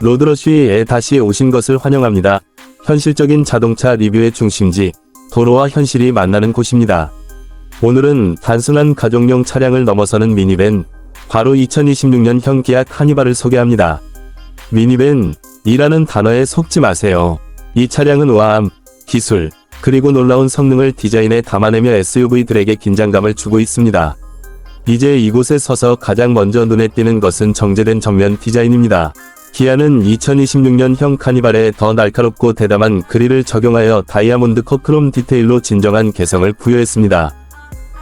로드러쉬에 다시 오신 것을 환영합니다. 현실적인 자동차 리뷰의 중심지, 도로와 현실이 만나는 곳입니다. 오늘은 단순한 가족용 차량을 넘어서는 미니밴, 바로 2026년형 기아 카니발을 소개합니다. 미니밴이라는 단어에 속지 마세요. 이 차량은 우아함, 기술, 그리고 놀라운 성능을 디자인에 담아내며 SUV들에게 긴장감을 주고 있습니다. 이제 이곳에 서서 가장 먼저 눈에 띄는 것은 정제된 정면 디자인입니다. 기아는 2026년형 카니발에 더 날카롭고 대담한 그릴을 적용하여 다이아몬드 커크롬 디테일로 진정한 개성을 부여했습니다.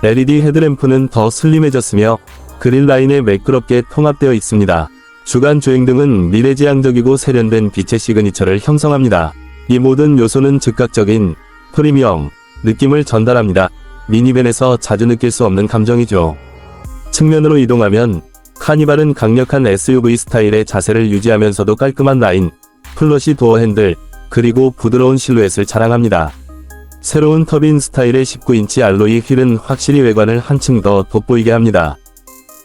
LED 헤드램프는 더 슬림해졌으며 그릴 라인에 매끄럽게 통합되어 있습니다. 주간 주행등은 미래지향적이고 세련된 빛의 시그니처를 형성합니다. 이 모든 요소는 즉각적인 프리미엄 느낌을 전달합니다. 미니밴에서 자주 느낄 수 없는 감정이죠. 측면으로 이동하면 카니발은 강력한 SUV 스타일의 자세를 유지하면서도 깔끔한 라인, 플러시 도어 핸들, 그리고 부드러운 실루엣을 자랑합니다. 새로운 터빈 스타일의 19인치 알로이 휠은 확실히 외관을 한층 더 돋보이게 합니다.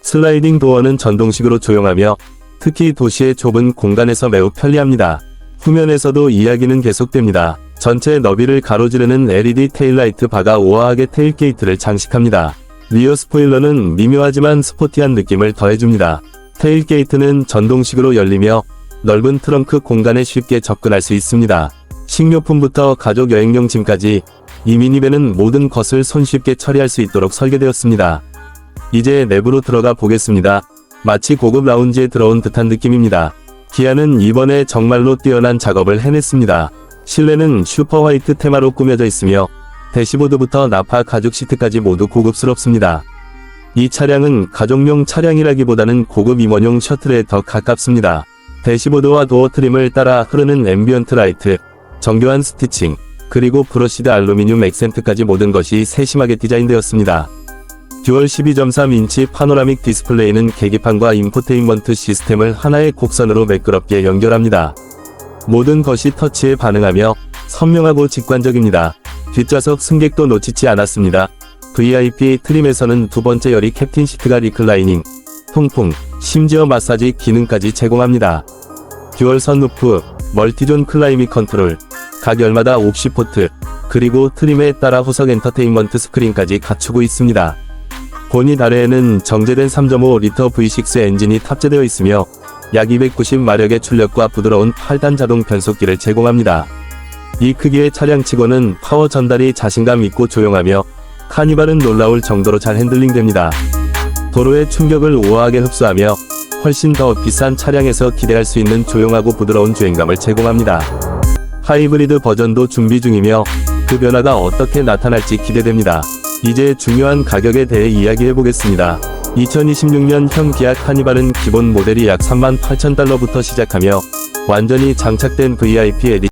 슬라이딩 도어는 전동식으로 조용하며 특히 도시의 좁은 공간에서 매우 편리합니다. 후면에서도 이야기는 계속됩니다. 전체 너비를 가로지르는 LED 테일라이트 바가 우아하게 테일게이트를 장식합니다. 리어 스포일러는 미묘하지만 스포티한 느낌을 더해줍니다. 테일 게이트는 전동식으로 열리며 넓은 트렁크 공간에 쉽게 접근할 수 있습니다. 식료품부터 가족 여행용 짐까지 이 미니밴은 모든 것을 손쉽게 처리할 수 있도록 설계되었습니다. 이제 내부로 들어가 보겠습니다. 마치 고급 라운지에 들어온 듯한 느낌입니다. 기아는 이번에 정말로 뛰어난 작업을 해냈습니다. 실내는 슈퍼 화이트 테마로 꾸며져 있으며 대시보드부터 나파 가죽 시트까지 모두 고급스럽습니다. 이 차량은 가족용 차량이라기보다는 고급 임원용 셔틀에 더 가깝습니다. 대시보드와 도어 트림을 따라 흐르는 앰비언트 라이트, 정교한 스티칭, 그리고 브러시드 알루미늄 액센트까지 모든 것이 세심하게 디자인되었습니다. 듀얼 12.3인치 파노라믹 디스플레이는 계기판과 인포테인먼트 시스템을 하나의 곡선으로 매끄럽게 연결합니다. 모든 것이 터치에 반응하며 선명하고 직관적입니다. 뒷좌석 승객도 놓치지 않았습니다. VIP 트림에서는 두 번째 열이 캡틴 시트가 리클라이닝, 통풍, 심지어 마사지 기능까지 제공합니다. 듀얼 선루프, 멀티존 클라이밋 컨트롤, 각 열마다 옵시 포트, 그리고 트림에 따라 후석 엔터테인먼트 스크린까지 갖추고 있습니다. 본닛 아래에는 정제된 3.5리터 V6 엔진이 탑재되어 있으며 약 290마력의 출력과 부드러운 8단 자동 변속기를 제공합니다. 이 크기의 차량치고는 파워 전달이 자신감 있고 조용하며 카니발은 놀라울 정도로 잘 핸들링됩니다. 도로의 충격을 우아하게 흡수하며 훨씬 더 비싼 차량에서 기대할 수 있는 조용하고 부드러운 주행감을 제공합니다. 하이브리드 버전도 준비 중이며 그 변화가 어떻게 나타날지 기대됩니다. 이제 중요한 가격에 대해 이야기해 보겠습니다. 2026년형 기아 카니발은 기본 모델이 약 38,000달러부터 시작하며 완전히 장착된 VIP 에디